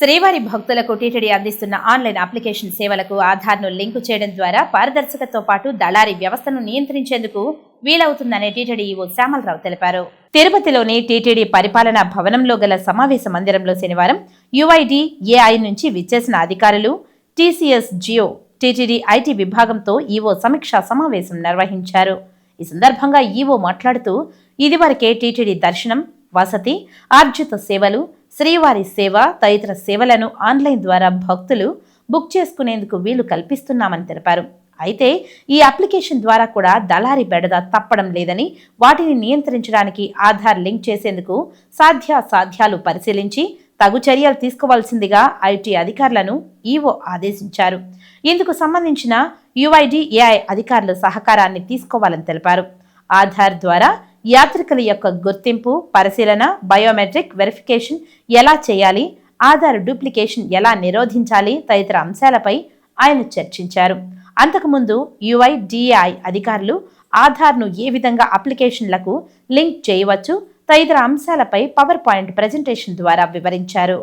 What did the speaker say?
శ్రీవారి భక్తులకు టీటీడీ అందిస్తున్న ఆన్లైన్ అప్లికేషన్ సేవలకు ఆధార్ను లింకు చేయడం ద్వారా పారదర్శకతో పాటు దళారీ వ్యవస్థను నియంత్రించేందుకు వీలవుతుందని టీటీడీ ఈవో శ్యామలరావు తెలిపారు. తిరుపతిలోని టీటీడీ పరిపాలనా భవనంలో గల సమావేశ మందిరంలో శనివారం యుఐడి ఏఐ నుంచి విచ్చేసిన అధికారులు టీసీఎస్ జియో టీటీడీ ఐటీ విభాగంతో ఈవో సమీక్షా సమావేశం నిర్వహించారు. ఈ సందర్భంగా ఈవో మాట్లాడుతూ ఇదివరకే టీటీడీ దర్శనం వసతి ఆర్జిత సేవలు శ్రీవారి సేవ తదితర సేవలను ఆన్లైన్ ద్వారా భక్తులు బుక్ చేసుకునేందుకు వీలు కల్పిస్తున్నామని తెలిపారు. అయితే ఈ అప్లికేషన్ ద్వారా కూడా దళారి బెడద తప్పడం లేదని వాటిని నియంత్రించడానికి ఆధార్ లింక్ చేసేందుకు సాధ్యాసాధ్యాలు పరిశీలించి తగు చర్యలు తీసుకోవాల్సిందిగా ఐటీ అధికారులను ఈవో ఆదేశించారు. ఇందుకు సంబంధించిన యుఐడిఏఐ అధికారులు సహకారాన్ని తీసుకోవాలని తెలిపారు. ఆధార్ ద్వారా యాత్రికుల యొక్క గుర్తింపు పరిశీలన బయోమెట్రిక్ వెరిఫికేషన్ ఎలా చేయాలి ఆధార్ డూప్లికేషన్ ఎలా నిరోధించాలి తదితర అంశాలపై ఆయన చర్చించారు. అంతకుముందు యుఐడిఐ అధికారులు ఆధార్ను ఏ విధంగా అప్లికేషన్లకు లింక్ చేయవచ్చు తదితర అంశాలపై పవర్ పాయింట్ ప్రజెంటేషన్ ద్వారా వివరించారు.